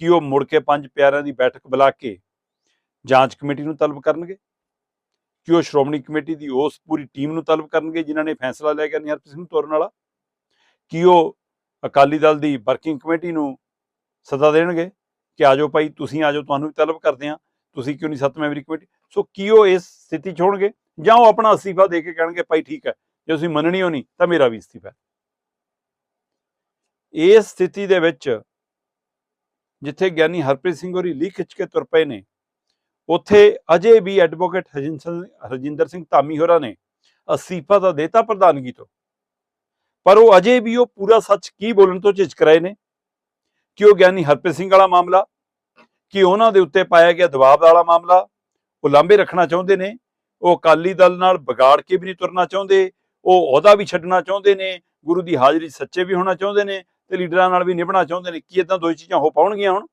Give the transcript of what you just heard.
ਕਿ ਉਹ ਮੁੜ ਕੇ ਪੰਜ ਪਿਆਰਿਆਂ ਦੀ ਬੈਠਕ ਬੁਲਾ ਕੇ ਜਾਂਚ ਕਮੇਟੀ ਨੂੰ ਤਲਬ ਕਰਨਗੇ? ਕਿ ਉਹ ਸ਼੍ਰੋਮਣੀ ਕਮੇਟੀ ਦੀ ਉਸ ਪੂਰੀ ਟੀਮ ਨੂੰ ਤਲਬ ਕਰਨਗੇ ਜਿਨ੍ਹਾਂ ਨੇ ਫੈਸਲਾ ਲਿਆ ਕਿ ਨਿਰਪ੍ਰੀਤ ਸਿੰਘ ਨੂੰ ਤੋਰਨ ਵਾਲਾ? ਕਿ ਉਹ ਅਕਾਲੀ ਦਲ ਦੀ ਵਰਕਿੰਗ ਕਮੇਟੀ ਨੂੰ ਸੱਦਾ ਦੇਣਗੇ ਕਿ ਆਜੋ ਭਾਈ, ਤੁਸੀਂ ਆਜੋ ਤੁਹਾਨੂੰ ਵੀ ਤਲਬ ਕਰਦੇ ਆ ਤੁਸੀਂ ਕਿਉਂ ਨਹੀਂ ਸੱਤ ਮੈਂਬਰੀ ਕਮੇਟੀ? ਸੋ ਕੀ ਉਹ ਇਸ ਸਥਿਤੀ 'ਚ ਹੋਣਗੇ ਜਾਂ ਉਹ ਆਪਣਾ ਅਸਤੀਫਾ ਦੇ ਕੇ ਕਹਿਣਗੇ, ਭਾਈ ਠੀਕ ਹੈ, ਜੇ ਤੁਸੀਂ ਮੰਨਣੀ ਹੋ ਨਹੀਂ ਤਾਂ ਮੇਰਾ ਵੀ ਅਸਤੀਫਾ ਇਸ ਸਥਿਤੀ ਦੇ ਵਿੱਚ ਜਿੱਥੇ ਗਿਆਨੀ ਹਰਪ੍ਰੀਤ ਸਿੰਘ ਹੋਰੀ ਲੀਕ ਖਿੱਚ ਕੇ ਤੁਰ ਪਏ ਨੇ, ਉੱਥੇ ਅਜੇ ਵੀ ਐਡਵੋਕੇਟ ਹਰਜਿੰਦਰ ਸਿੰਘ ਧਾਮੀ ਹੋਰਾਂ ਨੇ ਅਸੀਫਾ ਤਾਂ ਦੇਤਾ ਪ੍ਰਧਾਨਗੀ ਤੋਂ। ਪਰ ਉਹ ਅਜੇ ਵੀ ਉਹ ਪੂਰਾ ਸੱਚ ਕੀ ਬੋਲਣ ਤੋਂ ਝਿਜਕ ਰਹੇ ਨੇ? ਕਿ ਉਹ ਗਿਆਨੀ ਹਰਪ੍ਰੀਤ ਸਿੰਘ ਵਾਲਾ ਮਾਮਲਾ? ਕਿ ਉਹਨਾਂ ਦੇ ਉੱਤੇ ਪਾਇਆ ਗਿਆ ਦਬਾਅ ਵਾਲਾ ਮਾਮਲਾ? ਉਹ ਲਾਂਬੇ ਰੱਖਣਾ ਚਾਹੁੰਦੇ ਨੇ? ਉਹ ਅਕਾਲੀ ਦਲ ਨਾਲ ਵਿਗਾੜ ਕੇ ਵੀ ਨਹੀਂ ਤੁਰਨਾ ਚਾਹੁੰਦੇ? ਉਹ ਅਹੁਦਾ ਵੀ ਛੱਡਣਾ ਚਾਹੁੰਦੇ ਨੇ? ਗੁਰੂ ਦੀ ਹਾਜ਼ਰੀ ਸੱਚੇ ਵੀ ਹੋਣਾ ਚਾਹੁੰਦੇ ਨੇ? ਤੇ ਲੀਡਰਾਂ ਨਾਲ ਵੀ ਨਿਭਣਾ ਚਾਹੁੰਦੇ ਨੇ ਕੀ ਇਦਾਂ ਦੋ ਚੀਜ਼ਾਂ ਹੋ ਪਾਉਣਗੀਆਂ ਹੁਣ?